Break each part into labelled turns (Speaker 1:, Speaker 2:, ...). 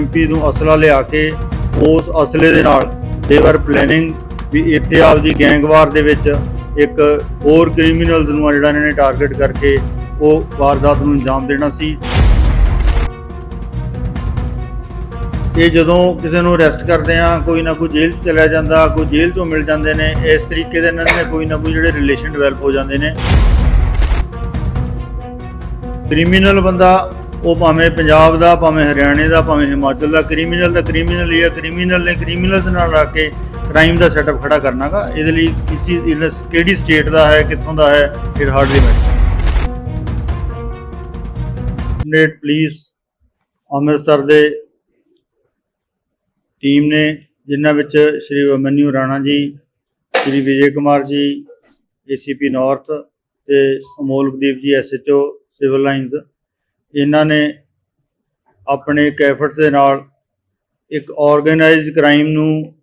Speaker 1: MP ਨੂੰ ਅਸਲਾ ਲਿਆ ਕੇ ਉਸ ਅਸਲੇ ਦੇ ਨਾਲ ਦੇਵਰ ਪਲੈਨਿੰਗ ਵੀ ਇੱਥੇ ਆਪਦੀ ਗੈਂਗਵਾਰ ਦੇ ਵਿੱਚ ਇੱਕ ਹੋਰ ਕ੍ਰਿਮੀਨਲਸ ਨੂੰ ਜਿਹੜਾ ਇਹਨਾਂ ਨੇ ਟਾਰਗੇਟ ਕਰਕੇ ਉਹ ਵਾਰਦਾਤ ਨੂੰ ਅੰਜਾਮ ਦੇਣਾ ਸੀ। ਇਹ ਜਦੋਂ ਕਿਸੇ ਨੂੰ ਅਰੈਸਟ ਕਰਦੇ ਆ, ਕੋਈ ਨਾ ਕੋਈ ਜੇਲ੍ਹ 'ਚ ਚਲਾ ਜਾਂਦਾ, ਕੋਈ ਜੇਲ੍ਹ 'ਚੋਂ ਮਿਲ ਜਾਂਦੇ ਨੇ, ਇਸ ਤਰੀਕੇ ਦੇ ਇਹਨਾਂ ਨੇ ਕੋਈ ਨਾ ਕੋਈ ਜਿਹੜੇ ਰਿਲੇਸ਼ਨ ਡਿਵੈਲਪ ਹੋ ਜਾਂਦੇ ਨੇ। ਕ੍ਰਿਮੀਨਲ ਬੰਦਾ ਉਹ ਭਾਵੇਂ ਪੰਜਾਬ ਦਾ, ਭਾਵੇਂ ਹਰਿਆਣੇ ਦਾ, ਭਾਵੇਂ ਹਿਮਾਚਲ ਦਾ, ਕ੍ਰਿਮੀਨਲ ਦਾ, ਕ੍ਰਿਮੀਨਲ ਹੀ ਹੈ ਕ੍ਰਿਮੀਨਲ ਨੇ ਕ੍ਰਿਮੀਨਲਸ ਨਾਲ ਰੱਖ ਕੇ ਕ੍ਰਾਈਮ ਦਾ ਸੈਟਅਪ ਖੜਾ ਕਰਨਾਗਾ ਇਹਦੇ ਲਈ ਕਿਸੇ ਕਿਹੜੀ ਸਟੇਟ ਦਾ ਹੈ, ਕਿੱਥੋਂ ਦਾ ਹੈ it hardly matter state police Amritsar ਦੇ ਟੀਮ ਨੇ, ਜਿਨ੍ਹਾਂ ਵਿੱਚ ਸ਼੍ਰੀ ਅਮਨਿਊ ਰਾਣਾ ਜੀ, ਸ਼੍ਰੀ ਵਿਜੇ ਕੁਮਾਰ ਜੀ ਏਸੀਪੀ ਨਾਰਥ ਤੇ ਅਮੋਲਕਦੀਪ ਜੀ ਐਸਐਚਓ ਸਿਵਲ ਲਾਈਨਸ ਇਹਨਾਂ ਨੇ ਆਪਣੇ ਕੈਫਟਸ ਦੇ ਨਾਲ ਇੱਕ ਆਰਗੇਨਾਈਜ਼ਡ ਕ੍ਰਾਈਮ ਨੂੰ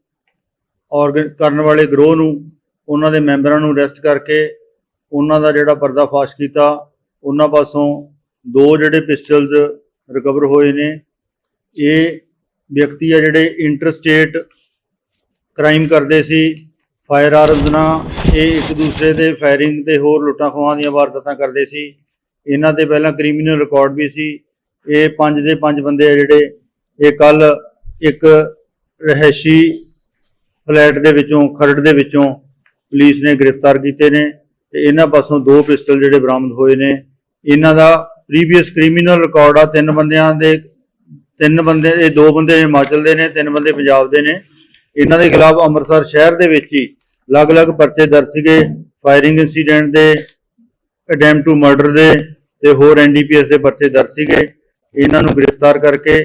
Speaker 1: ਆਰਗਨ ਕਰਨ ਵਾਲੇ ਗਰੋਹ ਨੂੰ, ਉਹਨਾਂ ਦੇ ਮੈਂਬਰਾਂ ਨੂੰ ਅਰੈਸਟ ਕਰਕੇ ਉਹਨਾਂ ਦਾ ਜਿਹੜਾ ਪਰਦਾਫਾਸ਼ ਕੀਤਾ, ਉਹਨਾਂ ਪਾਸੋਂ ਦੋ ਜਿਹੜੇ ਪਿਸਟਲਸ ਰਿਕਵਰ ਹੋਏ ਨੇ। ਇਹ ਵਿਅਕਤੀ ਆ ਜਿਹੜੇ ਇੰਟਰਸਟੇਟ ਕ੍ਰਾਈਮ ਕਰਦੇ ਸੀ ਫਾਇਰ ਆਰਮਸ ਨਾਲ। ਇਹ ਇੱਕ ਦੂਸਰੇ ਦੇ ਫਾਇਰਿੰਗ ਤੇ ਹੋਰ ਲੁੱਟਾਂ ਖੋਹਾਂ ਦੀਆਂ ਵਾਰਦਾਤਾਂ ਕਰਦੇ ਸੀ। ਇਹਨਾਂ ਦੇ ਪਹਿਲਾਂ ਕ੍ਰਿਮੀਨਲ ਰਿਕਾਰਡ ਵੀ ਸੀ। ਇਹ ਪੰਜ ਦੇ ਪੰਜ ਬੰਦੇ ਆ ਜਿਹੜੇ, ਇਹ ਕੱਲ ਇੱਕ ਰਹਿਸ਼ੀ ਫਲੈਟ ਦੇ ਵਿੱਚੋਂ, ਖਰੜ ਦੇ ਵਿੱਚੋਂ ਪੁਲਿਸ ਨੇ ਗ੍ਰਿਫਤਾਰ ਕੀਤੇ ਨੇ ਤੇ ਇਹਨਾਂ ਪਾਸੋਂ ਦੋ ਪਿਸਟਲ ਜਿਹੜੇ ਬਰਾਮਦ ਹੋਏ ਨੇ। ਇਹਨਾਂ ਦਾ ਪ੍ਰੀਵੀਅਸ ਕ੍ਰਿਮੀਨਲ ਰਿਕਾਰਡ ਆ, ਤਿੰਨ ਬੰਦਿਆਂ ਦੇ, ਤਿੰਨ ਬੰਦੇ, ਇਹ ਦੋ ਬੰਦੇ ਹਿਮਾਚਲ ਦੇ ਨੇ, ਤਿੰਨ ਬੰਦੇ ਪੰਜਾਬ ਦੇ ਨੇ। ਇਹਨਾਂ ਦੇ ਖਿਲਾਫ ਅੰਮ੍ਰਿਤਸਰ ਸ਼ਹਿਰ ਦੇ ਵਿੱਚ ਹੀ ਅਲੱਗ-ਅਲੱਗ ਪਰਚੇ ਦਰਜ ਸੀਗੇ। ਫਾਇਰਿੰਗ ਇਨਸੀਡੈਂਟ ਦੇ ਅਟੈਂਪਟ ਟੂ ਮਰਡਰ ਦੇ ਤੇ ਹੋਰ ਐਨਡੀਪੀਐਸ ਦੇ ਪਰਚੇ ਦਰਜ ਸੀਗੇ। ਇਹਨਾਂ ਨੂੰ ਗ੍ਰਿਫਤਾਰ ਕਰਕੇ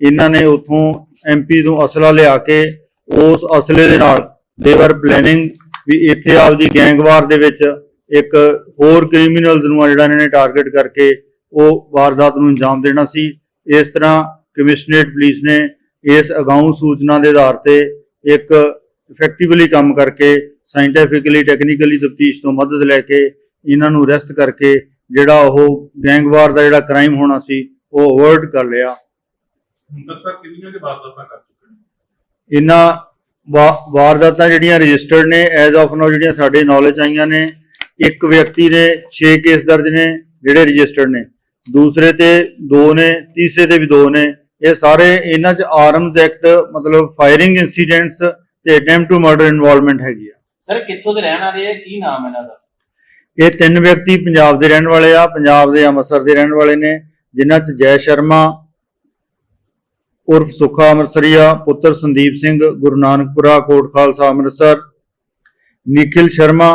Speaker 1: ਇਹਨਾਂ ਨੇ ਉਥੋਂ ਐਮਪੀ ਨੂੰ ਅਸਲਾ ਲਿਆ ਕੇ ਉਸ ਅਸਲੇ ਦੇ ਨਾਲ ਦੇਵਰ ਪਲੈਨਿੰਗ ਵੀ ਇੱਥੇ ਆਪਦੀ ਗੈਂਗਵਾਰ ਦੇ ਵਿੱਚ ਇੱਕ ਹੋਰ ਕ੍ਰਿਮੀਨਲਸ ਨੂੰ ਜਿਹੜਾ ਇਹਨਾਂ ਨੇ ਟਾਰਗੇਟ ਕਰਕੇ ਉਹ ਵਾਰਦਾਤ ਨੂੰ ਅੰਜਾਮ ਦੇਣਾ ਸੀ। ਇਸ ਤਰ੍ਹਾਂ ਕਮਿਸ਼ਨਰੇਟ ਪੁਲਿਸ ਨੇ ਇਸ ਅਗਾਊਂ ਸੂਚਨਾ ਦੇ ਆਧਾਰ ਤੇ ਇੱਕ ਇਫੈਕਟਿਵਲੀ ਕੰਮ ਕਰਕੇ ਸਾਇੰਟੀਫਿਕਲੀ ਟੈਕਨੀਕਲੀ ਤਫਤੀਸ਼ ਤੋਂ ਮਦਦ ਲੈ ਕੇ ਇਹਨਾਂ ਨੂੰ ਅਰੈਸਟ ਕਰਕੇ ਜਿਹੜਾ ਉਹ ਗੈਂਗਵਾਰ ਦਾ ਜਿਹੜਾ ਕ੍ਰਾਈਮ ਹੋਣਾ ਸੀ ਉਹ ਅਵੋਇਡ ਕਰ ਲਿਆ।
Speaker 2: ਹੁਣ ਤੱਕ ਸਰ ਕਿੰਨੀਆਂ ਦੇ ਵਾਰਦਾਤਾਂ ਕਰ ਚੁੱਕੇ ਨੇ?
Speaker 1: ਇਹਨਾਂ ਵਾਰਦਾਤਾਂ ਜਿਹੜੀਆਂ ਰਜਿਸਟਰਡ ਨੇ ਐਜ਼ ਆਫ ਨਾਓ ਜਿਹੜੀਆਂ ਸਾਡੇ ਨੌਲੇਜ ਆਈਆਂ ਨੇ ਇੱਕ ਵਿਅਕਤੀ ਦੇ 6 ਕੇਸ ਦਰਜ ਨੇ ਜਿਹੜੇ ਰਜਿਸਟਰਡ ਨੇ। ਦੂਸਰੇ ਤੇ 2 ਨੇ ਤੀਸਰੇ ਤੇ ਵੀ 2 ਨੇ। ਇਹ ਸਾਰੇ ਇਹਨਾਂ 'ਚ ਆਰਮਸ ਐਕਟ ਮਤਲਬ ਫਾਇਰਿੰਗ ਇਨਸੀਡੈਂਟਸ ਤੇ ਅਟੈਂਪਟ ਟੂ ਮਰਡਰ ਇਨਵੋਲਵਮੈਂਟ ਹੈਗੀ ਆ।
Speaker 3: ਸਰ ਕਿੱਥੋਂ ਦੇ ਰਹਿਣ ਵਾਲੇ ਆ? ਕੀ ਨਾਮ ਇਹਨਾਂ ਦਾ?
Speaker 1: ਇਹ ਤਿੰਨ ਵਿਅਕਤੀ ਪੰਜਾਬ ਦੇ ਰਹਿਣ ਵਾਲੇ ਆ, ਪੰਜਾਬ ਦੇ ਅੰਮ੍ਰਿਤਸਰ ਦੇ ਰਹਿਣ ਵਾਲੇ ਨੇ, ਜਿਨ੍ਹਾਂ 'ਚ ਜੈ ਸ਼ਰਮਾ, ਉਰਫ ਸੁਖਾ ਅੰਮ੍ਰਿਤਸਰੀਆ, ਪੁੱਤਰ ਸੰਦੀਪ ਸਿੰਘ, ਗੁਰੂ ਨਾਨਕਪੁਰਾ, ਕੋਟ ਖਾਲਸਾ ਅੰਮ੍ਰਿਤਸਰ ਨਿਖਿਲ ਸ਼ਰਮਾ,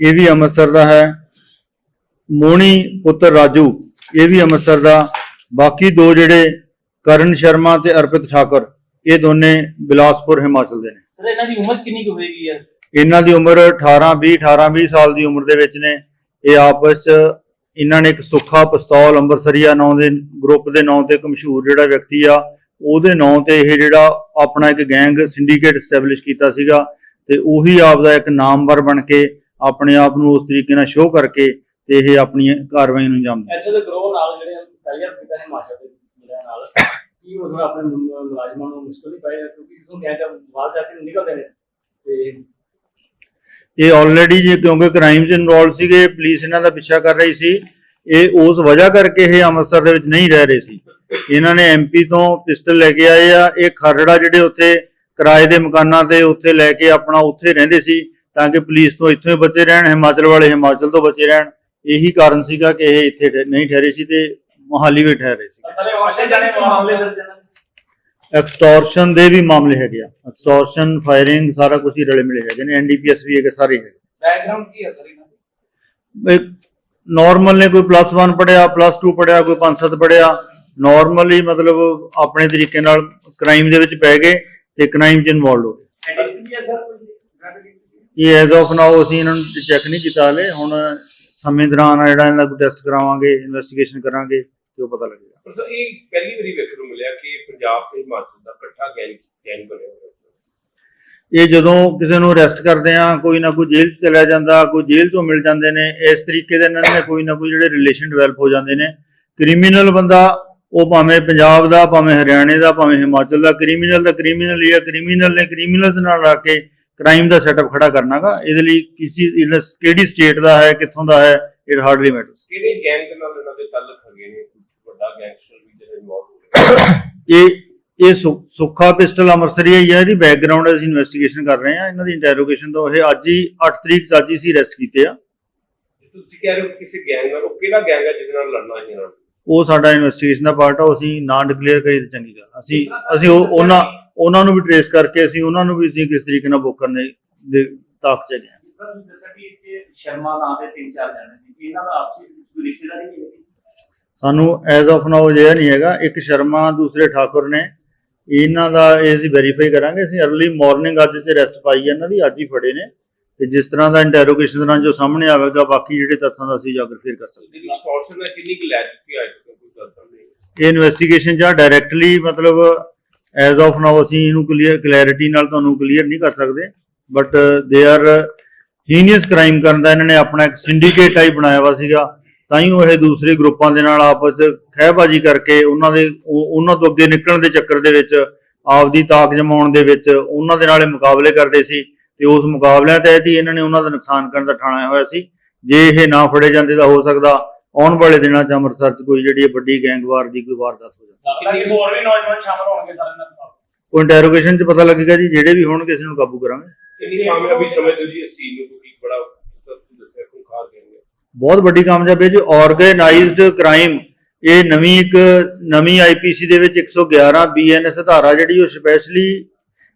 Speaker 1: ਇਹ ਵੀ ਅੰਮ੍ਰਿਤਸਰ ਦਾ ਹੈ, ਮੋਣੀ ਪੁੱਤਰ ਰਾਜੂ, ਇਹ ਵੀ ਅੰਮ੍ਰਿਤਸਰ ਦਾ, ਬਾਕੀ ਦੋ ਜਿਹੜੇ ਕਰਨ ਸ਼ਰਮਾ ਤੇ ਅਰਪਿਤ ਠਾਕਰ, ਇਹ ਦੋਨੇ ਬਿਲਾਸਪੁਰ, ਹਿਮਾਚਲ ਦੇ ਨੇ।
Speaker 3: ਸਰ, ਇਹਨਾਂ ਦੀ ਉਮਰ ਕਿੰਨੀ ਕੁ ਹੋਏਗੀ ਯਾਰ?
Speaker 1: ਇਹਨਾਂ ਦੀ ਉਮਰ 18 20 18 20 ਸਾਲ ਦੀ ਉਮਰ ਦੇ ਵਿੱਚ ਨੇ। ਇਹ ਆਪਸ ਚ ਇਹਨਾਂ ਨੇ ਇੱਕ ਸੁੱਖਾ ਪਿਸਤੌਲ ਅੰਬਰਸਰੀਆ ਨਾਂ ਦੇ, ਗਰੁੱਪ ਦੇ ਨਾਂ ਤੇ ਇੱਕ ਮਸ਼ਹੂਰ ਜਿਹੜਾ ਵਿਅਕਤੀ ਆ, ਉਹਦੇ ਨਾਂ ਤੇ ਇਹ ਜਿਹੜਾ ਆਪਣਾ ਇੱਕ ਗੈਂਗ ਸਿੰਡੀਕੇਟ ਐਸਟੈਬਲਿਸ਼ ਕੀਤਾ ਸੀਗਾ ਤੇ ਉਹੀ ਆਪਦਾ ਇੱਕ ਨਾਮਵਰ ਬਣ ਕੇ ਆਪਣੇ ਆਪ ਨੂੰ ਉਸ ਤਰੀਕੇ ਨਾਲ ਸ਼ੋਅ ਕਰਕੇ ਤੇ ਇਹ ਆਪਣੀ ਕਾਰਵਾਈ ਨੂੰ ਅੰਜਾਮ ਦਿੰਦੇ।
Speaker 4: ਇੱਥੇ ਦੇ ਗਰੋਹ ਨਾਲ ਜਿਹੜੇ ਟਾਈਅਰ ਕੀਤਾ ਹਿਮਾਚਲ ਦੇ ਜਿਹੜਾ ਨਾਲ, ਕੀ ਉਹ ਆਪਣੇ ਮੁਲਾਜ਼ਮਾਂ ਨੂੰ ਮੁਸ਼ਕਲ ਨਹੀਂ ਪਏ ਕਿਉਂਕਿ ਜਿੱਥੋਂ ਕਹਿੰਦੇ ਬਾਹਰ ਜਾ ਕੇ ਨਿਕਲਦੇ ਨੇ ਤੇ
Speaker 1: ਇਹ ਆਲਰੇਡੀ ਜੇ ਕਿਉਂਕਿ ਕ੍ਰਾਈਮ 'ਚ ਇਨਵੋਲਵ ਸੀਗੇ ਪੁਲਿਸ ਇਹਨਾਂ ਦਾ ਪਿੱਛਾ ਕਰ ਰਹੀ ਸੀ, ਇਹ ਉਸ ਵਜ੍ਹਾ ਕਰਕੇ ਇਹ ਅੰਮ੍ਰਿਤਸਰ ਦੇ ਵਿੱਚ ਨਹੀਂ ਰਹਿ ਰਹੇ ਸੀ। ਇਹਨਾਂ ਨੇ ਐਮਪੀ ਤੋਂ ਪਿਸਟਲ ਲੈ ਕੇ ਆਏ ਆ, ਇਹ ਖਰੜਾ ਜਿਹੜੇ ਉੱਥੇ ਕਿਰਾਏ ਦੇ ਮਕਾਨਾਂ ਤੇ ਉੱਥੇ ਲੈ ਕੇ ਆਪਣਾ ਉੱਥੇ ਰਹਿੰਦੇ ਸੀ, ਤਾਂ ਕਿ ਪੁਲਿਸ ਤੋਂ ਇੱਥੋਂ ਹੀ ਬਚੇ ਰਹਿਣ, ਹਿਮਾਚਲ ਵਾਲੇ ਹਿਮਾਚਲ ਤੋਂ ਬਚੇ ਰਹਿਣ। ਇਹੀ ਕਾਰਨ ਸੀਗਾ ਕਿ ਇਹ ਇੱਥੇ ਨਹੀਂ ਠਹਿਰੇ ਸੀ ਤੇ ਮੋਹਾਲੀ ਵਿੱਚ ਠਹਿਰੇ ਸੀ।
Speaker 4: ਸਾਰੇ ਵਾਸ਼ੇ ਜਾਣੇ ਮਾਮਲੇ
Speaker 1: ਐਕਸਟੋਰਸ਼ਨ ਦੇ ਵੀ ਮਾਮਲੇ ਹੈਗੇ ਆ। ਐਕਸਟੋਰਸ਼ਨ ਫਾਇਰਿੰਗ ਸਾਰਾ ਕੁਝ ਹੀ ਰਲੇ ਮਿਲੇ ਹੈਗੇ ਨੇ। ਐਨਡੀਪੀਐਸ ਵੀ ਹੈਗੇ ਸਾਰੇ ਹੈਗੇ।
Speaker 4: ਬੈਕਗ੍ਰਾਉਂਡ ਕੀ ਹੈ ਸਰ ਇਹਨਾਂ ਦੀ?
Speaker 1: ਨਾਰਮਲ ਨੇ ਕੋਈ ਪਲੱਸ 1 ਪੜਿਆ ਪਲੱਸ 2 ਪੜਿਆ ਕੋਈ 5-7 ਪੜਿਆ ਨਾਰਮਲੀ ਮਤਲਬ ਆਪਣੇ ਤਰੀਕੇ ਨਾਲ ਕ੍ਰਾਈਮ ਦੇ ਵਿੱਚ ਪੈ ਗਏ ਤੇ ਕ੍ਰਾਈਮ 'ਚ ਇਨਵੋਲਡ ਹੋ ਗਏ। ਇਹ ਐਜ਼ ਆਫ ਨਾਓ ਅਸੀਂ ਇਹਨਾਂ ਨੂੰ ਚੈੱਕ ਨਹੀਂ ਕੀਤਾ ਹਲੇ। ਹੁਣ ਸਮੇਂ ਦੌਰਾਨ ਜਿਹੜਾ ਇਹਨਾਂ ਦਾ ਟੈਸਟ ਕਰਾਵਾਂਗੇ ਇਨਵੈਸਟੀਗੇਸ਼ਨ ਕਰਾਂਗੇ ਤੇ ਉਹ ਪਤਾ ਲੱਗੇਗਾ।
Speaker 2: ਪਰ ਸਰ ਇਹ ਪਹਿਲੀ ਵਾਰੀ ਵੇਖਣ ਨੂੰ ਮਿਲਿਆ ਕਿ ਪੰਜਾਬ ਤੇ ਹਿਮਾਚਲ ਦਾ ਇਕੱਠਾ ਗੈਂਗ ਗੈਂਗ ਬਣਿਆ ਹੋਇਆ
Speaker 1: ਇਹ ਜਦੋਂ ਕਿਸੇ ਨੂੰ ਅਰੈਸਟ ਕਰਦੇ ਆ ਕੋਈ ਨਾ ਕੋਈ ਜੇਲ੍ਹ 'ਚ ਚਲਾ ਜਾਂਦਾ ਕੋਈ ਜੇਲ੍ਹ ਤੋਂ ਮਿਲ ਜਾਂਦੇ ਨੇ ਇਸ ਤਰੀਕੇ ਦੇ ਇਹਨਾਂ ਕੋਈ ਨਾ ਕੋਈ ਜਿਹੜੇ ਰਿਲੇਸ਼ਨ ਡਿਵੈਲਪ ਹੋ ਜਾਂਦੇ ਨੇ। ਕ੍ਰਿਮੀਨਲ ਬੰਦਾ ਉਹ ਭਾਵੇਂ ਪੰਜਾਬ ਦਾ ਭਾਵੇਂ ਹਰਿਆਣੇ ਦਾ ਭਾਵੇਂ ਹਿਮਾਚਲ ਦਾ ਕ੍ਰਿਮੀਨਲ ਦਾ ਕ੍ਰਿਮੀਨਲ ਹੀ ਆ ਕ੍ਰਿਮੀਨਲ ਨੇ ਕ੍ਰਿਮੀਨਲਸ ਨਾਲ ਰੱਖ ਕੇ ਕ੍ਰਾਈਮ ਦਾ ਸੈਟਅਪ ਖੜਾ ਕਰਨਾਗਾ ਇਹਦੇ ਲਈ ਕਿਸੇ ਕਿਹੜੀ ਸਟੇਟ ਦਾ ਹੈ ਕਿੱਥੋਂ ਦਾ ਹੈ ਇਟ ਹਾਰਡਲੀ ਮੈਟਰਸ
Speaker 2: ਕਿਹੜੇ ਗੈਂਗ ਦੇ ਨਾਲ ਇਹਨਾਂ ਦੇ ਤਾਲੁਕ ਹੈਗੇ ਨੇ? ਵੱਡਾ ਗੈਂਗਸਟਰ ਵੀ ਜਿਹੜੇ ਇਨਵੋਲਵ ਹੋ ਰਹੇ
Speaker 1: ਇਹ ਇਹ ਸੁ- ਸੁੱਖਾ ਪਿਸਟਲ ਅੰਮ੍ਰਿਤਸਰੀਆ ਹੀ ਹੈ ਇਹਦੀ ਬੈਕਗ੍ਰਾਉਂਡ ਅਸੀਂ ਇਨਵੈਸਟੀਗੇਸ਼ਨ ਕਰ ਰਹੇ ਹਾਂ। ਇਹਨਾਂ ਦੀ ਇੰਟਰੋਗੇਸ਼ਨ ਤੋਂ ਇਹ ਅੱਜ ਹੀ 8 ਤਰੀਕ ਅੱਜ ਹੀ ਸੀ ਅਰੈਸਟ ਕੀਤੇ ਆ।
Speaker 2: ਤੁਸੀਂ ਕਹਿ ਰਹੇ ਹੋ ਕਿ ਕਿਸੇ ਗੈਂਗ ਨਾਲ ਉਹ ਕਿਹੜਾ ਗੈਂਗ ਹੈ ਜਿਹਦੇ ਨਾਲ ਲੜਨਾ ਹੈ ਇਹਨਾਂ ਨੂੰ?
Speaker 1: ਉਹ ਸਾਡਾ ਇਨਵੈਸਟੀਗੇਸ਼ਨ ਦਾ ਪਾਰਟ ਆ ਅਸੀਂ ਨਾਂ ਡਿਕਲੇਅਰ ਕਰੀ ਤਾਂ ਚੰਗੀ ਗੱਲ ਅਸੀਂ ਅਸੀਂ ਉਹਨਾਂ ਉਹਨਾਂ ਨੂੰ ਵੀ ਟ੍ਰੇਸ ਕਰਕੇ ਅਸੀਂ ਉਹਨਾਂ ਨੂੰ ਵੀ ਅਸੀਂ ਕਿਸ ਤਰੀਕੇ ਨਾਲ ਬੁੱਕ ਕਰਨੇ ਦੇ ਤਾਕ ਚ ਗਏ।
Speaker 4: ਜਿਸ ਤਰ੍ਹਾਂ ਤੁਸੀਂ ਦੱਸਿਆ ਕਿ ਇੱਥੇ ਸ਼ਰਮਾ ਨਾਂ ਦੇ ਤਿੰਨ ਚਾਰ ਜਣੇ ਸੀ ਕਿ ਇਹਨਾਂ ਦਾ ਆਪਸੀ ਕੋਈ ਰਿਸ਼ਤੇਦਾਰੀ ਨਹੀਂ ਹੈ
Speaker 1: ਸਾਨੂੰ ਐਜ਼ ਆਫ ਨਾਓ ਜਿਹਾ ਨਹੀਂ ਹੈਗਾ। ਇੱਕ ਸ਼ਰਮਾ ਦੂਸਰੇ ਠਾਕੁਰ ਨੇ। ਇਹਨਾਂ ਦਾ ਇਹ ਅਸੀਂ ਵੈਰੀਫਾਈ ਕਰਾਂਗੇ। ਅਸੀਂ ਅਰਲੀ ਮਾਰਨਿੰਗ ਅੱਜ ਤੇ ਰੈਸਟ ਪਾਈ ਹੈ। ਇਹਨਾਂ ਦੀ ਅੱਜ ਹੀ ਫੜੇ ਨੇ। ਤੇ ਜਿਸ ਤਰ੍ਹਾਂ ਦਾ ਇੰਟਰੋਗੇਸ਼ਨ ਦੌਰਾਨ ਜੋ ਸਾਹਮਣੇ ਆਵੇਗਾ ਬਾਕੀ ਜਿਹੜੇ ਤੱਥਾਂ ਦਾ ਅਸੀਂ ਜਾਗਰ ਫਿਰ ਕਰ ਸਕਦੇ
Speaker 2: ਜਿਹੜੀ ਐਕਸਟੋਰਸ਼ਨ ਹੈ ਕਿੰਨੀ ਕੁ ਲੈ ਚੁੱਕੀ ਹੈ ਅੱਜ ਤੱਕ? ਕੋਈ ਦੱਸ ਸਕਦੇ
Speaker 1: ਇਹ ਇਨਵੈਸਟੀਗੇਸ਼ਨ ਜਾਂ ਡਾਇਰੈਕਟਲੀ ਮਤਲਬ ਐਜ਼ ਆਫ ਨਾਓ ਅਸੀਂ ਇਹਨੂੰ ਕਲੀਅਰ ਕਲੈਰਿਟੀ ਨਾਲ ਤੁਹਾਨੂੰ ਕਲੀਅਰ ਨਹੀਂ ਕਰ ਸਕਦੇ। But they are heinous crime ਕਰਨ ਦਾ ਇਹਨਾਂ ਨੇ ਆਪਣਾ ਇੱਕ ਸਿੰਡੀਕੇਟ ਟਾਈਪ ਬਣਾਇਆ ਵਾ ਸੀਗਾ। ਤਾਂ ਹੀ ਉਹ ਇਹ ਦੂਸਰੇ ਗਰੁੱਪਾਂ ਦੇ ਨਾਲ ਆਪਸ ਖਹਿਬਾਜ਼ੀ ਕਰਕੇ ਉਹਨਾਂ ਦੇ ਉਹ- ਉਹਨਾਂ ਤੋਂ ਅੱਗੇ ਨਿਕਲਣ ਦੇ ਚੱਕਰ ਦੇ ਵਿੱਚ ਆਪਦੀ ਤਾਕ ਜਮਾਉਣ ਦੇ ਵਿੱਚ ਉਹਨਾਂ ਦੇ ਨਾਲ ਇਹ ਮੁਕਾਬਲੇ ਕਰਦੇ ਸੀ ਤੇ ਉਸ ਮੁਕਾਬਲਿਆਂ ਤਹਿਤ ਹੀ ਇਹਨਾਂ ਨੇ ਉਹਨਾਂ ਦਾ ਨੁਕਸਾਨ ਕਰਨ ਦਾ ਠਾਣਿਆ ਹੋਇਆ ਸੀ। ਜੇ ਇਹ ਨਾ ਫੜੇ ਜਾਂਦੇ ਤਾਂ ਹੋ ਸਕਦਾ ਆਉਣ ਵਾਲੇ ਦਿਨਾਂ 'ਚ ਅੰਮ੍ਰਿਤਸਰ 'ਚ ਕੋਈ ਜਿਹੜੀ ਵੱਡੀ ਗੈਂਗਵਾਰ ਦੀ ਕੋਈ ਵਾਰਦਾਤ ਹੋ ਜਾਵੇ।
Speaker 4: ਲੱਗਦਾ ਕਿ ਹੋਰ ਵੀ ਨੌਜਵਾਨ ਸ਼ਾਮਲ ਹੋਣਗੇ ਸਾਰੇ ਨਾਲ।
Speaker 1: ਕੋਈ ਇੰਟਰੋਗੇਸ਼ਨ 'ਚ ਪਤਾ ਲੱਗੇਗਾ ਜੀ ਜਿਹੜੇ ਵੀ ਹੋਣਗੇ ਅਸੀਂ ਨੂੰ ਕਾਬੂ ਕਰਾਂਗੇ।
Speaker 2: ਕਿੰਨੀ ਕਾਮਯਾਬੀ ਸਮਝਦੇ ਹੋ ਜੀ ਇਸ ਚੀਜ਼ ਨੂੰ ਕਿਉਂਕਿ ਬੜਾ ਜਿਸ ਤਰ੍ਹਾਂ ਤੁਸੀਂ ਦੱਸਿਆ ਖੁੰਖਾਰ ਗੈਂਗ ਹੈ
Speaker 1: ਬਹੁਤ ਵੱਡੀ ਕਾਮਯਾਬੀ ਹੈ ਜੀ। ਆਰਗੇਨਾਈਜ਼ਡ ਕ੍ਰਾਈਮ ਇਹ ਨਵੀਂ ਇੱਕ, ਨਵੀਂ ਆਈਪੀਸੀ ਦੇ ਵਿੱਚ 111 ਬੀਐਨਐਸ ਧਾਰਾ ਜਿਹੜੀ ਉਹ ਸਪੈਸ਼ਲੀ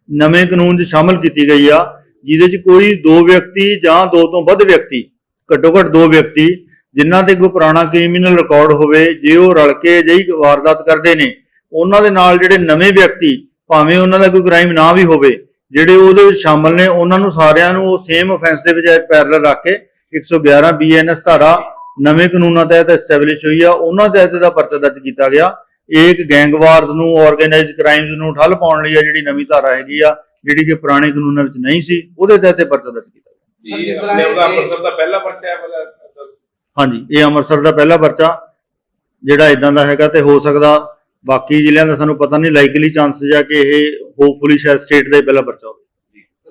Speaker 1: ਨਵੇਂ ਕਾਨੂੰਨ 'ਚ ਸ਼ਾਮਲ ਕੀਤੀ ਗਈ ਆ, ਜਿਹਦੇ 'ਚ ਕੋਈ ਦੋ ਵਿਅਕਤੀ ਜਾਂ ਦੋ ਤੋਂ ਵੱਧ ਵਿਅਕਤੀ ਘੱਟੋ ਘੱਟ ਦੋ ਵਿਅਕਤੀ, ਜਿਨ੍ਹਾਂ ਤੇ ਕੋਈ ਪੁਰਾਣਾ ਕ੍ਰਿਮੀਨਲ ਰਿਕਾਰਡ ਹੋਵੇ, ਜੇ ਉਹ ਰਲ ਕੇ ਅਜਿਹੀ ਵਾਰਦਾਤ ਕਰਦੇ ਨੇ, ਉਹਨਾਂ ਦੇ ਨਾਲ ਜਿਹੜੇ ਨਵੇਂ ਵਿਅਕਤੀ, ਭਾਵੇਂ ਉਹਨਾਂ ਦਾ ਕੋਈ ਕ੍ਰਾਈਮ ਨਾ ਵੀ ਹੋਵੇ, ਜਿਹੜੇ ਉਹਦੇ ਵਿੱਚ ਸ਼ਾਮਲ ਨੇ, ਉਹਨਾਂ ਨੂੰ ਸਾਰਿਆਂ ਨੂੰ ਉਹ ਸੇਮ ਅਫੈਂਸ ਦੇ ਵਿੱਚ ਪੈਰਲਲ ਰੱਖ ਕੇ 111 ਬੀਐਨਐਸ ਧਾਰਾ ਨਵੇਂ ਕਾਨੂੰਨਾਂ ਤਹਿਤ ਐਸਟੈਬਲਿਸ਼ ਹੋਈ ਆ ਉਹਨਾਂ ਤਹਿਤ ਦਾ ਪਰਚਾ ਦਰਜ ਕੀਤਾ ਗਿਆ। ਇੱਕ ਗੈਂਗਵਾਰਸ ਨੂੰ ਆਰਗੇਨਾਈਜ਼ਡ ਕ੍ਰਾਈਮਸ ਨੂੰ ਠੱਲ ਪਾਉਣ ਲਈ ਆ ਜਿਹੜੀ ਨਵੀਂ ਧਾਰਾ ਹੈਗੀ ਆ ਜਿਹੜੀ ਕਿ ਪੁਰਾਣੇ ਕਾਨੂੰਨਾਂ ਵਿੱਚ ਨਹੀਂ ਸੀ ਉਹਦੇ ਤਹਿਤ ਇਹ ਪਰਚਾ ਦਰਜ ਕੀਤਾ
Speaker 2: ਜੀ ਅੰਮ੍ਰਿਤਸਰ ਦਾ ਪਹਿਲਾ ਪਰਚਾ ਹੈ
Speaker 1: ਹਾਂਜੀ ਇਹ ਅੰਮ੍ਰਿਤਸਰ ਦਾ ਪਹਿਲਾ ਪਰਚਾ ਜਿਹੜਾ ਇਦਾਂ ਦਾ ਹੈਗਾ ਤੇ ਹੋ ਸਕਦਾ ਬਾਕੀ ਜ਼ਿਲ੍ਹਿਆਂ ਦਾ ਸਾਨੂੰ ਪਤਾ ਨਹੀਂ ਲਾਈਕਲੀ ਚਾਂਸਸ ਆ ਕਿ ਇਹ ਹੋਪਫੁਲੀ ਸ਼ਾਇਦ ਸਟੇਟ ਦਾ ਪਹਿਲਾ ਪਰਚਾ ਹੋਵੇ।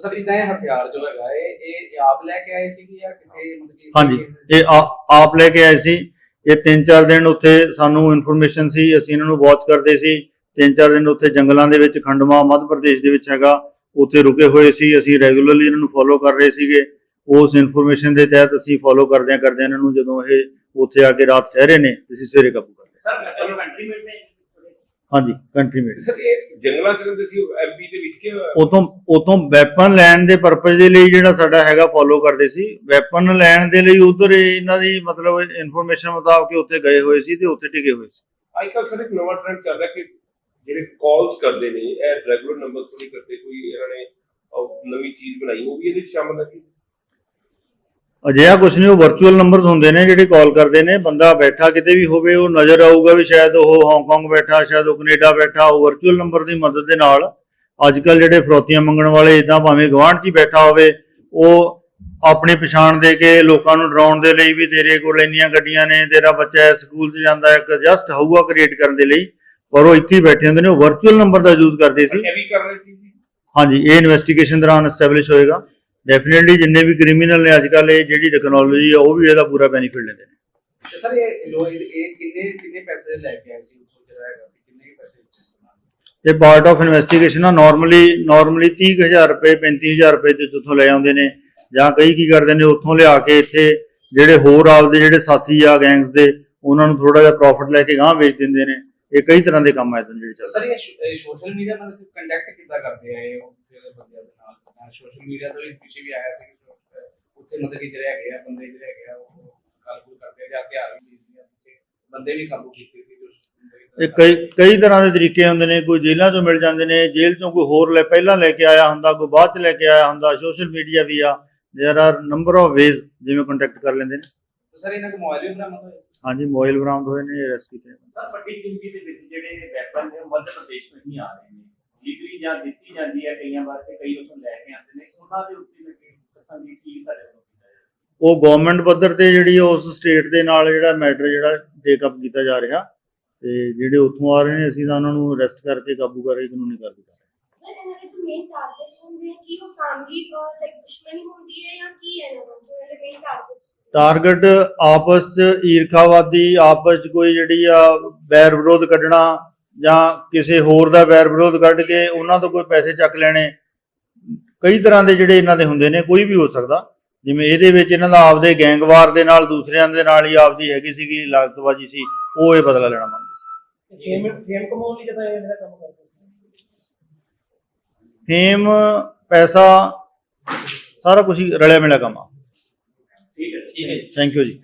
Speaker 3: ਸਰ ਇਦਾਂ ਇਹ ਹਥਿਆਰ ਜੋ ਹੈਗਾ ਇਹ ਇਹ ਆਪ ਲੈ ਕੇ ਆਏ ਸੀ ਜਾਂ ਕਿਤੇ ਮਤਲਬ ਕਿ
Speaker 1: ਹਾਂਜੀ ਇਹ ਆ- ਆਪ ਲੈ ਕੇ ਆਏ ਸੀ। ਇਹ ਤਿੰਨ ਚਾਰ ਦਿਨ ਉੱਥੇ ਸਾਨੂੰ ਇਨਫੋਰਮੇਸ਼ਨ ਸੀ ਅਸੀਂ ਇਹਨਾਂ ਨੂੰ ਵਾਚ ਕਰਦੇ ਸੀ। ਤਿੰਨ ਚਾਰ ਦਿਨ ਉੱਥੇ ਜੰਗਲਾਂ ਦੇ ਵਿੱਚ ਖੰਡਵਾ ਮੱਧ ਪ੍ਰਦੇਸ਼ ਦੇ ਵਿੱਚ ਹੈਗਾ। ਉੱਥੇ ਰੁਕੇ ਹੋਏ ਸੀ ਅਸੀਂ ਰੈਗੂਲਰਲੀ ਇਹਨਾਂ ਨੂੰ ਫੋਲੋ ਕਰ ਰਹੇ ਸੀਗੇ। ਉਸ ਇਨਫੋਰਮੇਸ਼ਨ ਦੇ ਤਹਿਤ ਅਸੀਂ ਫੋਲੋ ਕਰਦਿਆਂ ਕਰਦਿਆਂ ਇਹਨਾਂ ਨੂੰ ਜਦੋਂ ਇਹ ਉੱਥੇ ਆ ਕੇ ਰਾਤ ਠਹਿਰੇ ਨੇ ਅਸੀਂ ਸਵੇਰੇ ਕਾਬੂ ਕਰ ਲਿਆ।
Speaker 4: ਸਰ ਕੰਟਰੀ ਮਿਲਦੇ
Speaker 1: ਹਾਂਜੀ ਕੰਟਰੀ ਮੇਡ
Speaker 2: ਸਰ ਇਹ ਜੰਗਲਾਂ ਚ ਰਹਿੰਦੇ ਸੀ ਐਮਪੀ
Speaker 1: ਉਤੋਂ ਉਤੋਂ ਵੈਪਨ ਲੈਣ ਦੇ ਪਰਪਸ ਦੇ ਲਈ ਜਿਹੜਾ ਸਾਡਾ ਹੈਗਾ ਫੋਲੋ ਕਰਦੇ ਸੀ। ਵੈਪਨ ਲੈਣ ਦੇ ਲਈ ਉਧਰ ਇਹਨਾਂ ਦੀ ਮਤਲਬ ਇਨਫੋਰਮੇਸ਼ਨ ਮੁਤਾਬਕ ਉੱਥੇ ਗਏ ਹੋਏ ਸੀ ਤੇ ਉੱਥੇ ਟਿਕੇ ਹੋਏ ਸੀ।
Speaker 2: ਅੱਜ ਕੱਲ ਸਰ ਇੱਕ ਨਵਾਂ ਟ੍ਰੈਂਡ ਚੱਲ ਰਿਹਾ ਕਿ ਜਿਹੜੇ ਕਾਲਸ ਕਰਦੇ ਨੇ ਇਹ ਰੈਗੂਲਰ ਨੰਬਰਸ ਤੋਂ ਨਹੀਂ ਕਰਦੇ ਕੋਈ ਇਹਨਾਂ ਨੇ ਨਵੀਂ ਚੀਜ਼ ਬਣਾਈ ਉਹ ਵੀ ਇਹਦੇ ਵਿੱਚ ਸ਼ਾਮਲ ਹੈ ਕਿ
Speaker 1: ਅਜਿਹਾ ਕੁਝ ਨਹੀਂ ਉਹ ਵਰਚੁਅਲ ਨੰਬਰਸ ਹੁੰਦੇ ਨੇ ਜਿਹੜੇ ਕਾਲ ਕਰਦੇ ਨੇ। ਬੰਦਾ ਬੈਠਾ ਕਿਤੇ ਵੀ ਹੋਵੇ ਉਹ ਨਜ਼ਰ ਆਊਗਾ ਵੀ ਸ਼ਾਇਦ ਉਹ ਹਾਂਗਕਾਂਗ ਬੈਠਾ ਸ਼ਾਇਦ ਉਹ ਕੈਨੇਡਾ ਬੈਠਾ ਉਹ ਵਰਚੁਅਲ ਨੰਬਰ ਦੀ ਮਦਦ ਦੇ ਨਾਲ ਅੱਜ ਕੱਲ ਜਿਹੜੇ ਫਰੋਤੀਆਂ ਮੰਗਣ ਵਾਲੇ ਇਦਾਂ ਭਾਵੇਂ ਗਵਾਂਢ 'ਚ ਹੀ ਬੈਠਾ ਹੋਵੇ ਉਹ ਆਪਣੀ ਪਛਾਣ ਦੇ ਕੇ ਲੋਕਾਂ ਨੂੰ ਡਰਾਉਣ ਦੇ ਲਈ ਵੀ ਤੇਰੇ ਕੋਲ ਇੰਨੀਆਂ ਗੱਡੀਆਂ ਨੇ ਤੇਰਾ ਬੱਚਾ ਸਕੂਲ 'ਚ ਜਾਂਦਾ ਹੈ ਇੱਕ ਜਸਟ ਹਊਆ ਕ੍ਰੀਏਟ ਕਰਨ ਦੇ ਲਈ ਪਰ ਉਹ ਇੱਥੇ ਬੈਠੇ ਹੁੰਦੇ ਨੇ ਉਹ ਵਰਚੁਅਲ ਨੰਬਰ ਦਾ ਯੂਜ਼ ਕਰਦੇ ਸੀ।
Speaker 2: ਇਹ ਵੀ ਕਰ ਰਹੇ ਸੀ
Speaker 1: ਹਾਂਜੀ ਇਹ ਇਨਵੈਸਟੀਗੇਸ਼ਨ ਦੌਰਾਨ ਐਸਟੈਬਲਿਸ਼ ਹੋਏਗਾ। ਡੈਫੀਨਿਟਲੀ ਜਿੰਨੇ ਵੀ ਕ੍ਰਿਮੀਨਲ ਨੇ ਅੱਜ ਕੱਲ ਇਹ ਜਿਹੜੀ ਟੈਕਨੋਲੋਜੀ ਆ ਉਹ ਵੀ ਇਹਦਾ ਪੂਰਾ ਬੈਨੀਫਿਟ ਲੈਂਦੇ ਨੇ।
Speaker 3: ਸਰ ਇਹ ਲੋ ਇਹ ਕਿੰਨੇ ਕਿੰਨੇ ਪੈਸੇ ਲੈ ਕੇ ਆਏ ਸੀ? ਉੱਥੋਂ ਜਿਹੜਾ ਹੈਗਾ ਸੀ ਕਿੰਨੇ ਕੁ ਪੈਸੇ
Speaker 1: ਇਹ ਪਾਰਟ ਆਫ ਇਨਵੈਸਟੀਗੇਸ਼ਨ ਆ ਨਾਰਮਲੀ ਨਾਰਮਲੀ 30000 ਰੁਪਏ 35000 ਰੁਪਏ ਤੇ ਉੱਥੋਂ ਲੈ ਆਉਂਦੇ ਨੇ ਜਾਂ ਕਈ ਕੀ ਕਰਦੇ ਨੇ ਉੱਥੋਂ ਲਿਆ ਕੇ ਇੱਥੇ ਜਿਹੜੇ ਹੋਰ ਆਪਦੇ ਜਿਹੜੇ ਸਾਥੀ ਆ ਗੈਂਗਸ ਦੇ ਉਹਨਾਂ ਨੂੰ ਥੋੜਾ ਜਿਹਾ ਪ੍ਰੋਫਿਟ ਲੈ ਕੇ ਗਾਂਹ ਵੇਚ ਦਿੰਦੇ ਨੇ। ਇਹ ਕਈ ਤਰ੍ਹਾਂ ਦੇ ਕੰਮ ਆ ਇਦਾਂ ਜਿਹੜੇ ਚੱਲਦੇ
Speaker 3: ਸਰ ਇਹ ਸੋਸ਼ਲ ਮੀਡੀਆ ਨਾਲ ਕੰਟੈਕਟ ਕਿੱਦਾਂ ਕਰਦੇ ਆ ਇਹ ਉੱਥੇ ਦੇ ਬੰਦਿਆਂ ਦੇ ਨਾਲ? ਸੋਸ਼ਲ ਮੀਡੀਆ ਤੋਂ ਵੀ ਪਿੱਛੇ ਵੀ ਆਇਆ ਸੀ ਉੱਥੇ ਮਤਲਬ ਕਿ ਜਿਹੜੇ ਹੈਗੇ ਆ ਬੰਦੇ ਜਿਹੜੇ ਹੈਗੇ ਆ ਉਹ ਕਾਬੂ ਕਰਦੇ ਆ ਜਾਂ ਹਥਿਆਰ ਵੀ ਭੇਜਦੇ ਆ ਪਿੱਛੇ ਬੰਦੇ ਵੀ ਕਾਬੂ ਕੀਤੇ
Speaker 1: ਇਹ ਕਈ ਕਈ ਤਰ੍ਹਾਂ ਦੇ ਤਰੀਕੇ ਹੁੰਦੇ ਨੇ ਕੋਈ ਜੇਲ੍ਹਾਂ ਚੋਂ ਮਿਲ ਜਾਂਦੇ ਨੇ ਜੇਲ੍ਹ ਚੋਂ ਕੋਈ ਹੋਰ ਲੈ ਪਹਿਲਾਂ ਲੈ ਕੇ ਆਇਆ ਹੁੰਦਾ ਕੋਈ ਬਾਅਦ ਚ ਲੈ ਕੇ ਆਇਆ ਹੁੰਦਾ ਸੋਸ਼ਲ ਮੀਡੀਆ ਵੀ ਆ there are number of ways ਜਿਵੇਂ ਕੰਟੈਕਟ ਕਰ ਲੈਂਦੇ ਨੇ
Speaker 3: ਸਰ ਇਹਨਾਂ ਕੋ ਮੋਬਾਈਲ ਵੀ ਬਰਾਮਦ ਹੋਏ
Speaker 1: ਹਾਂਜੀ ਮੋਬਾਈਲ ਬਰਾਮਦ ਹੋਏ ਨੇ ਅਰੈਸਟ ਕੀਤੇ ਨੇ।
Speaker 4: ਸਰ ਵੱਡੀ ਗਿਣਤੀ ਦੇ ਵਿੱਚ ਜਿਹੜੇ ਵੈਪਨ ਨੇ ਉਹ ਮੱਧ ਪ੍ਰਦੇਸ਼ ਤੋਂ ਹੀ ਆ ਰਹੇ ਨੇ ਡਿਗਰੀ ਜਾਂ ਦਿੱਤੀ ਜਾਂਦੀ ਹੈ ਕਈਆਂ ਵਾਰ ਤੇ ਕਈ ਉੱਥੋਂ ਲੈ ਕੇ ਆਉਂਦੇ ਨੇ ਉਹਨਾਂ ਦੇ ਉੱਤੇ ਮੈਂ ਦੱਸਾਂ ਵੀ ਕੀ ਤੁਹਾਡੇ ਵੱਲੋਂ ਕੀਤਾ ਜਾਏ
Speaker 1: ਉਹ ਗਵਰਨਮੈਂਟ ਪੱਧਰ ਤੇ ਜਿਹੜੀ ਉਸ ਸਟੇਟ ਦੇ ਨਾਲ ਜਿਹੜਾ ਮੈਟਰ ਜਿਹੜਾ ਟੇਕ ਅਪ ਕੀਤਾ ਜਾ ਰਿਹਾ ਤੇ ਜਿਹੜੇ ਉੱਥੋਂ ਆ ਰਹੇ ਨੇ ਅਸੀਂ ਤਾਂ ਉਹਨਾਂ ਨੂੰ ਅਰੈਸਟ ਕਰਕੇ ਕਾਬੂ ਕਰਕੇ ਕਾਨੂੰਨੀ ਕਾਰਵਾਈ ਕਰ
Speaker 5: ਸਰ ਇਹਨਾਂ ਜੋ ਮੇਨ ਟਾਰਗੇਟਸ ਹੁੰਦੇ ਆ ਕਿ? ਉਹ ਫੈਮਿਲੀ ਲਾਈਕ ਦੁਸ਼ਮਣੀ ਹੁੰਦੀ ਹੈ ਜਾਂ ਕੀ ਹੈ ਇਹਨਾਂ ਦਾ ਮੇਨ ਟਾਰਗੇਟਸ
Speaker 1: ਟਾਰਗੇਟ ਆਪਸ ਚ ਈਰਖਾਵਾਦੀ ਆਪਸ ਚ ਕੋਈ ਜਿਹੜੀ ਆ ਵੈਰ ਵਿਰੋਧ ਕੱਢਣਾ ਜਾਂ ਕਿਸੇ ਹੋਰ ਦਾ ਵੈਰ ਵਿਰੋਧ ਕੱਢ ਕੇ ਉਹਨਾਂ ਤੋਂ ਕੋਈ ਪੈਸੇ ਚੱਕ ਲੈਣੇ ਕਈ ਤਰ੍ਹਾਂ ਦੇ ਜਿਹੜੇ ਇਹਨਾਂ ਦੇ ਹੁੰਦੇ ਨੇ ਕੋਈ ਵੀ ਹੋ ਸਕਦਾ। ਜਿਵੇਂ ਇਹਦੇ ਵਿੱਚ ਇਹਨਾਂ ਦਾ ਆਪਦੇ ਗੈਂਗਵਾਰ ਦੇ ਨਾਲ ਦੂਸਰਿਆਂ ਦੇ ਨਾਲ ਹੀ ਆਪਦੀ ਹੈਗੀ ਸੀਗੀ ਲਾਗਤਬਾਜੀ ਸੀ ਉਹ ਇਹ ਬਦਲਾ ਲੈਣਾ
Speaker 6: ਫੇਮ ਫੇਮ ਕਮਾਉਣ ਲਈ ਜਦੋਂ ਇਹ ਮੇਰਾ ਕੰਮ ਕਰਦੇ ਸੀ।
Speaker 1: ਫੇਮ ਪੈਸਾ ਸਾਰਾ ਕੁਝ ਰਲਿਆ ਮਿਲਿਆ ਕੰਮ ਆ।
Speaker 4: ਠੀਕ ਹੈ
Speaker 3: ਠੀਕ ਹੈ ਜੀ।
Speaker 1: ਥੈਂਕ ਯੂ ਜੀ।